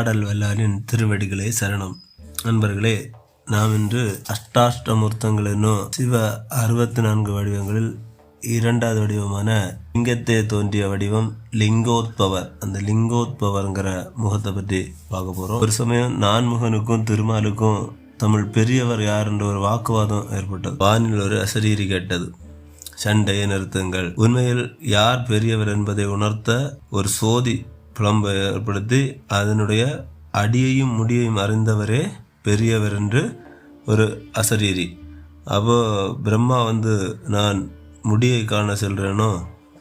பாடல் வல்லாரின் திருவடிகளே சரணம். நண்பர்களே நாம் இன்று அஷ்டாஷ்டமூர்த்தங்கள் என்னும் சிவ அறுபத்தி நான்கு வடிவங்களில் இரண்டாவது வடிவமான லிங்கத்தே தோன்றிய வடிவம் லிங்கோத்பவர். அந்த லிங்கோத்பவர்ங்கிற முகத்தை பற்றி பார்க்க போகிறோம் ஒரு சமயம் நான்முகனுக்கும் திருமாலுக்கும் தமிழ் பெரியவர் யார் என்ற ஒரு வாக்குவாதம் ஏற்பட்டது. வானில் ஒரு அசரீரி கேட்டது. சண்டையை நிறுத்துங்கள். உண்மையில் யார் பெரியவர் என்பதை உணர்த்த ஒரு சோதி புலம்பை ஏற்படுத்தி அதனுடைய அடியையும் முடியையும் அறிந்தவரே பெரியவர் என்று ஒரு அசரீரி. அப்போ பிரம்மா வந்து நான் முடியை காண செல்றேனோ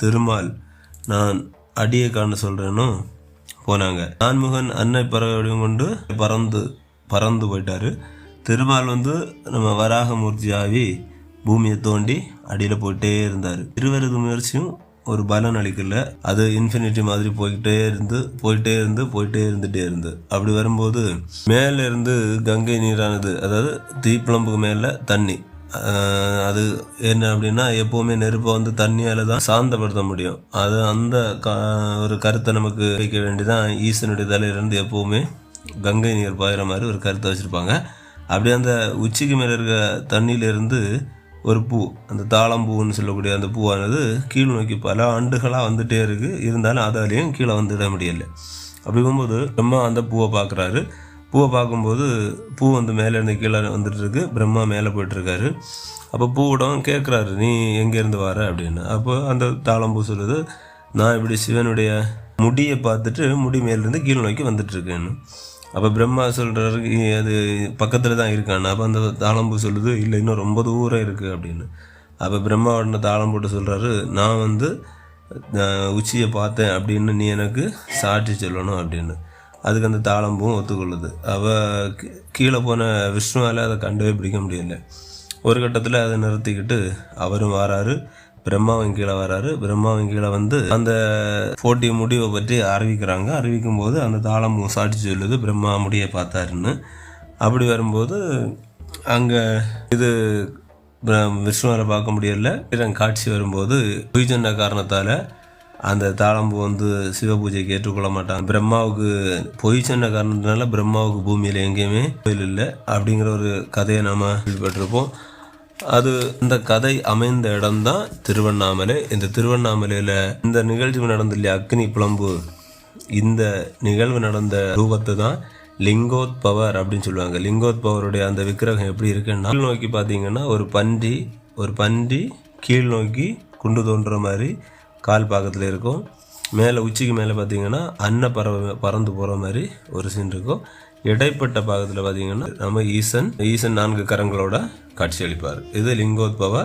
திருமால் நான் அடியை காண சொல்கிறேனோ போனாங்க. நான்முகன் அன்னை பறவையும் கொண்டு பறந்து பறந்து போயிட்டார். திருமால் வந்து நம்ம வராகமூர்த்தி ஆகி பூமியை தோண்டி அடியில் போயிட்டே இருந்தார். இருவரது முயற்சியும் ஒரு பலன் அளிக்கல. அது இன்ஃபினிட்டி மாதிரி போய்கிட்டே இருந்து போயிட்டே இருந்து போயிட்டே இருந்துட்டே இருந்து. அப்படி வரும்போது மேலே இருந்து கங்கை நீரானது அதாவது தீப்பிழம்புக்கு மேலே தண்ணி. அது என்ன அப்படின்னா எப்போவுமே நெருப்பை வந்து தண்ணியால் தான் சாந்தப்படுத்த முடியும். அது அந்த ஒரு கருத்தை நமக்கு வைக்க வேண்டிதான் ஈசனுடைய தலையிலிருந்து எப்போவுமே கங்கை நீர் பாயிற மாதிரி ஒரு கருத்தை வச்சுருப்பாங்க. அப்படியே அந்த உச்சிக்கு மேலே இருக்க தண்ணியிலிருந்து ஒரு பூ அந்த தாளம்பூன்னு சொல்லக்கூடிய அந்த பூவானது கீழ் நோக்கி பல ஆண்டுகளாக வந்துகிட்டே இருக்குது இருந்தாலும் அதாலேயும் கீழே வந்துட முடியலை. அப்படி போகும்போது பிரம்மா அந்த பூவை பார்க்குறாரு. பூவை பார்க்கும்போது பூ வந்து மேலே இருந்து கீழே வந்துட்டு இருக்கு. பிரம்மா மேலே போயிட்டுருக்காரு. அப்போ பூவிடம் கேட்குறாரு நீ எங்கேருந்து வர? அப்படின்னு. அப்போ அந்த தாளம்பூ சொல்லுது நான் இப்படி சிவனுடைய முடியை பார்த்துட்டு முடி மேலேருந்து கீழ் நோக்கி வந்துட்டுருக்கேன்னு அப்போ பிரம்மா சொல்கிறாரு அது பக்கத்தில் தான் இருக்கான்னு. அப்போ அந்த தாளம்பூ சொல்லுது இல்லை இன்னும் ரொம்ப தூரம் இருக்குது அப்படின்னு. அப்போ பிரம்மா உடனே தாளம் போட்டு சொல்கிறாரு நான் வந்து உச்சியை பார்த்தேன் அப்படின்னு நீ எனக்கு சாட்சி சொல்லணும் அப்படின்னு. அதுக்கு அந்த தாளம்பூவும் ஒத்துக்கொள்ளுது. அவள் கீழே போன விஷ்ணுவால் அதை கண்டவே பிடிக்க முடியல. ஒரு கட்டத்தில் அதை நிறுத்திக்கிட்டு அவரும் வராரு. பிரம்மாவின் கீழே வராரு. பிரம்மாவின் கீழே வந்து அந்த போட்டி முடிவை பற்றி அறிவிக்கிறாங்க. அறிவிக்கும் போது அந்த தாளம் சாட்சி சொல்லுது. பிரம்மா முடியை பார்த்தாருன்னு. அப்படி வரும்போது அங்கே இது விஷ்ணுவரை பார்க்க முடியல. இதன் காட்சி வரும்போது பொய் சொன்ன காரணத்தால் அந்த தாளம்பு வந்து சிவ பூஜைக்கு ஏற்றுக்கொள்ள மாட்டாங்க. பிரம்மாவுக்கு பொய் சொன்ன காரணத்தினால பிரம்மாவுக்கு பூமியில் எங்கேயுமே கோயில் இல்லை. அப்படிங்கிற ஒரு கதையை நாம் கேள்விப்பட்டிருப்போம். அது இந்த கதை அமைந்த இடம்தான் திருவண்ணாமலை. இந்த திருவண்ணாமலையில் இந்த நிகழ்ச்சி நடந்த இல்லையா அக்னி புலம்பு. இந்த நிகழ்வு நடந்த ரூபத்தை தான் லிங்கோத்பவர் அப்படின்னு சொல்லுவாங்க. லிங்கோத்பவருடைய அந்த விக்கிரகம் எப்படி இருக்குன்னா கீழ் நோக்கி பார்த்தீங்கன்னா ஒரு பன்றி ஒரு பன்றி கீழ் நோக்கி குண்டு தோன்ற மாதிரி கால் பாக்கத்தில் இருக்கும். மேலே உச்சிக்கு மேலே பார்த்தீங்கன்னா அன்ன பறவை பறந்து போகிற மாதிரி ஒரு சீன் இருக்கும். இடைப்பட்ட பாகத்தில் பார்த்தீங்கன்னா நம்ம ஈசன் ஈசன் நான்கு கரங்களோட காட்சி அளிப்பார். இது லிங்கோத்பவா.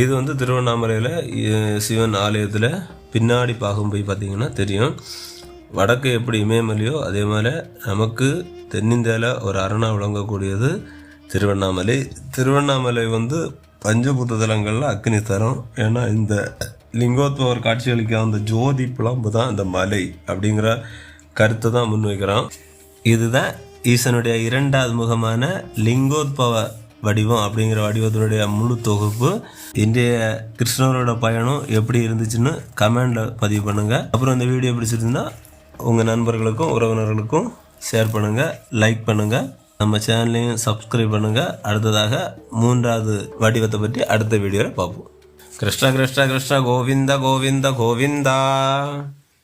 இது வந்து திருவண்ணாமலையில் சிவன் ஆலயத்தில் பின்னாடி பாகம் போய் பார்த்தீங்கன்னா தெரியும். வடக்கு எப்படி இமயமலையோ அதே மாதிரி நமக்கு தென்னிந்தியாவில் ஒரு அரணா விளங்கக்கூடியது திருவண்ணாமலை. திருவண்ணாமலை வந்து பஞ்சபூத தலங்களில் அக்னி தரம். ஏன்னா இந்த லிங்கோத்பவர் காட்சிகளுக்கு அந்த ஜோதி புலம்பு தான் இந்த மலை அப்படிங்கிற கருத்தை தான் முன்வைக்கிறான் இதுதான் ஈசனுடைய இரண்டாவது முகமான லிங்கோத்பவ வடிவம் அப்படிங்கிற வடிவத்தினுடைய முழு தொகுப்பு. இன்றைய கிருஷ்ணரோட பயணம் எப்படி இருந்துச்சுன்னு கமெண்டில் பதிவு பண்ணுங்கள் அப்புறம் இந்த வீடியோ பிடிச்சிருந்தா உங்கள் நண்பர்களுக்கும் உறவினர்களுக்கும் ஷேர் பண்ணுங்கள் லைக் பண்ணுங்கள் நம்ம சேனலையும் சப்ஸ்கிரைப் பண்ணுங்கள் அடுத்ததாக மூன்றாவது வடிவத்தை பற்றி அடுத்த வீடியோவில் பார்ப்போம். കൃഷ്ണ കൃഷ്ണ കൃഷ്ണ ഗോവിന്ദ ഗോവിന്ദ ഗോവിന്ദ.